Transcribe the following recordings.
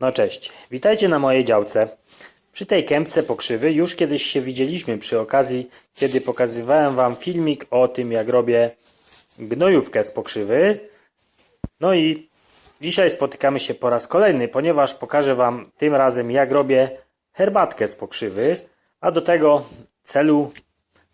No cześć, witajcie na mojej działce. Przy tej kępce pokrzywy już kiedyś się widzieliśmy przy okazji, kiedy pokazywałem Wam filmik o tym, jak robię gnojówkę z pokrzywy. No i dzisiaj spotykamy się po raz kolejny, ponieważ pokażę Wam tym razem, jak robię herbatkę z pokrzywy, a do tego celu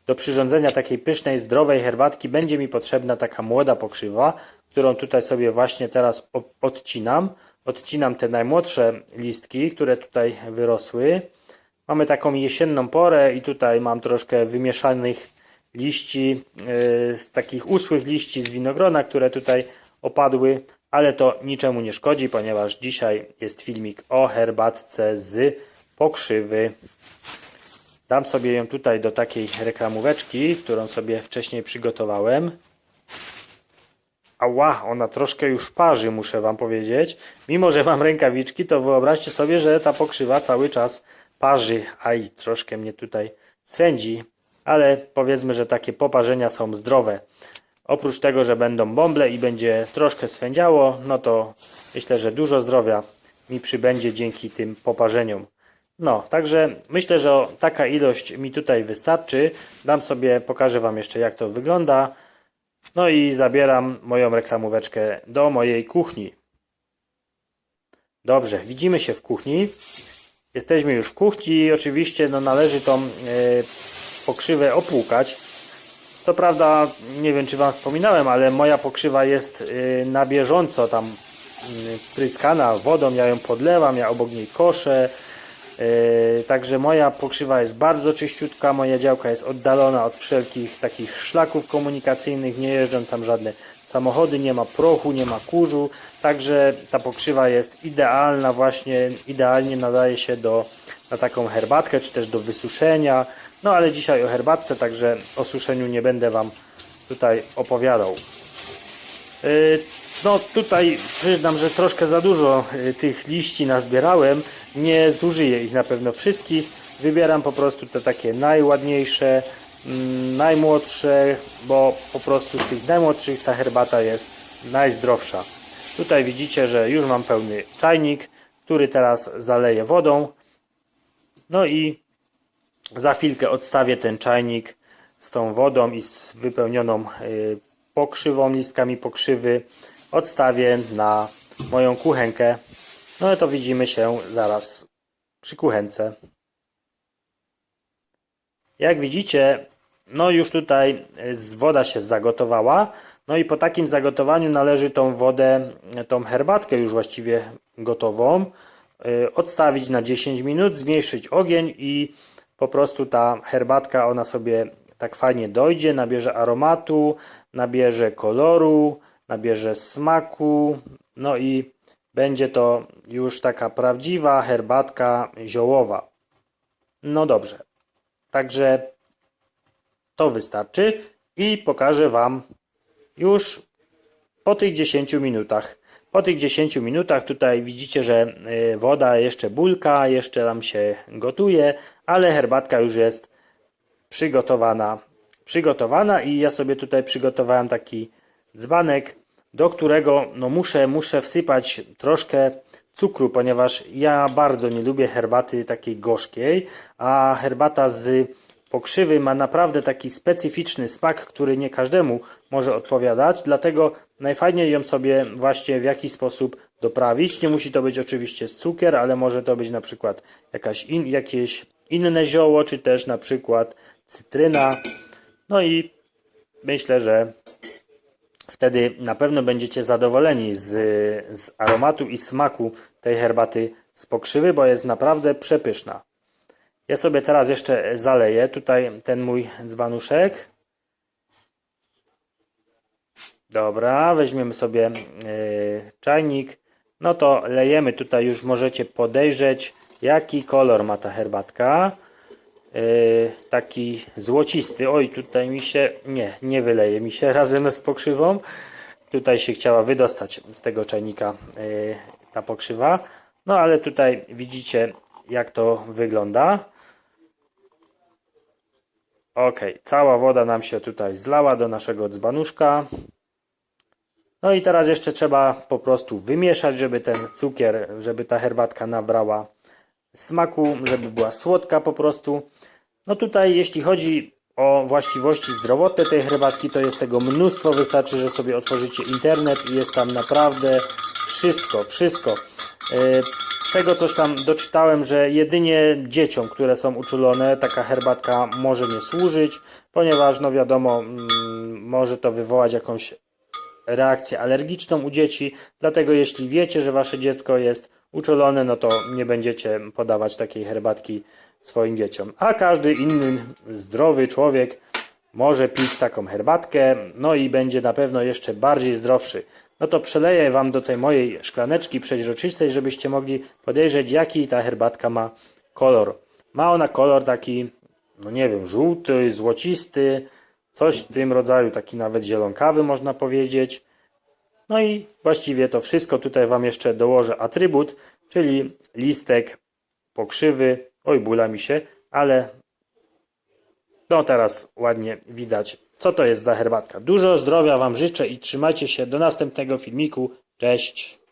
do przyrządzenia takiej pysznej, zdrowej herbatki będzie mi potrzebna taka młoda pokrzywa, którą tutaj sobie właśnie teraz odcinam. Odcinam te najmłodsze listki, które tutaj wyrosły. Mamy taką jesienną porę i tutaj mam troszkę wymieszanych liści, yy, z takich uschłych liści z winogrona, które tutaj opadły, ale to niczemu nie szkodzi, ponieważ dzisiaj jest filmik o herbatce z pokrzywy. Dam sobie ją tutaj do takiej reklamóweczki, którą sobie wcześniej przygotowałem. Ała, ona troszkę już parzy, muszę Wam powiedzieć. Mimo, że mam rękawiczki, to wyobraźcie sobie, że ta pokrzywa cały czas parzy. Aj, troszkę mnie tutaj swędzi, ale powiedzmy, że takie poparzenia są zdrowe. Oprócz tego, że będą bąble i będzie troszkę swędziało, no to myślę, że dużo zdrowia mi przybędzie dzięki tym poparzeniom. No, także myślę, że taka ilość mi tutaj wystarczy. Dam sobie, pokażę Wam jeszcze jak to wygląda. No i zabieram moją reklamóweczkę do mojej kuchni. Dobrze, widzimy się w kuchni. Jesteśmy już w kuchni. Oczywiście no, należy tą e, pokrzywę opłukać. Co prawda, nie wiem czy Wam wspominałem, ale moja pokrzywa jest e, na bieżąco tam mm, pryskana wodą. Ja ją podlewam, ja obok niej koszę. Yy, Także moja pokrzywa jest bardzo czyściutka, moja działka jest oddalona od wszelkich takich szlaków komunikacyjnych, nie jeżdżą tam żadne samochody, nie ma prochu, nie ma kurzu, także ta pokrzywa jest idealna właśnie, idealnie nadaje się do, na taką herbatkę, czy też do wysuszenia, no ale dzisiaj o herbatce, także o suszeniu nie będę Wam tutaj opowiadał. Yy, No tutaj przyznam, że troszkę za dużo yy, tych liści nazbierałem. Nie zużyję ich na pewno wszystkich. Wybieram po prostu te takie najładniejsze, mm, najmłodsze, bo po prostu z tych najmłodszych ta herbata jest najzdrowsza. Tutaj widzicie, że już mam pełny czajnik, który teraz zaleję wodą. No i za chwilkę odstawię ten czajnik z tą wodą i z wypełnioną y, pokrzywą, listkami pokrzywy. Odstawię na moją kuchenkę. No i to widzimy się zaraz przy kuchence. Jak widzicie, no już tutaj z- woda się zagotowała. No i po takim zagotowaniu należy tą wodę, y, tą herbatkę już właściwie gotową, y, odstawić na 10 minut, zmniejszyć ogień i po prostu ta herbatka, ona sobie tak fajnie dojdzie, nabierze aromatu, nabierze koloru, nabierze smaku, no i będzie to już taka prawdziwa herbatka ziołowa. No dobrze, także to wystarczy i pokażę Wam już po tych 10 minutach. Po tych 10 minutach tutaj widzicie, że y, woda jeszcze bulka, jeszcze tam się gotuje, ale herbatka już jest przygotowana. Przygotowana i ja sobie tutaj przygotowałem taki dzbanek, do którego no muszę, muszę wsypać troszkę cukru, ponieważ ja bardzo nie lubię herbaty takiej gorzkiej, a herbata z pokrzywy ma naprawdę taki specyficzny smak, który nie każdemu może odpowiadać, dlatego najfajniej ją sobie właśnie w jakiś sposób doprawić. Nie musi to być oczywiście cukier, ale może to być na przykład jakaś in, jakieś inne zioło, czy też na przykład cytryna. No i myślę, że wtedy na pewno będziecie zadowoleni z, z aromatu i smaku tej herbaty z pokrzywy, bo jest naprawdę przepyszna. Ja sobie teraz jeszcze zaleję tutaj ten mój dzbanuszek. Dobra, weźmiemy sobie yy, czajnik. No to lejemy tutaj już możecie podejrzeć jaki kolor ma ta herbatka. Yy, taki złocisty. Oj, tutaj mi się nie, nie wyleje mi się razem z pokrzywą. Tutaj się chciała wydostać z tego czajnika yy, ta pokrzywa. No ale tutaj widzicie jak to wygląda. Ok, cała woda nam się tutaj zlała do naszego dzbanuszka. No i teraz jeszcze trzeba po prostu wymieszać, żeby ten cukier, żeby ta herbatka nabrała smaku, żeby była słodka po prostu. No tutaj jeśli chodzi o właściwości zdrowotne tej herbatki, to jest tego mnóstwo. Wystarczy, że sobie otworzycie internet i jest tam naprawdę wszystko, wszystko. E, Z tego coś tam doczytałem, że jedynie dzieciom, które są uczulone, taka herbatka może nie służyć, ponieważ no wiadomo, mm, może to wywołać jakąś reakcję alergiczną u dzieci. Dlatego jeśli wiecie, że wasze dziecko jest uczulone, no to nie będziecie podawać takiej herbatki swoim dzieciom. A każdy inny zdrowy człowiek może pić taką herbatkę, no i będzie na pewno jeszcze bardziej zdrowszy. No to przeleję wam do tej mojej szklaneczki przeźroczystej, żebyście mogli podejrzeć, jaki ta herbatka ma kolor. Ma ona kolor taki, no nie wiem, żółty, złocisty, coś w tym rodzaju, taki nawet zielonkawy można powiedzieć. No i właściwie to wszystko tutaj Wam jeszcze dołożę atrybut, czyli listek pokrzywy. Oj, bula mi się, ale no teraz ładnie widać, co to jest za herbatka. Dużo zdrowia Wam życzę i trzymajcie się do następnego filmiku. Cześć!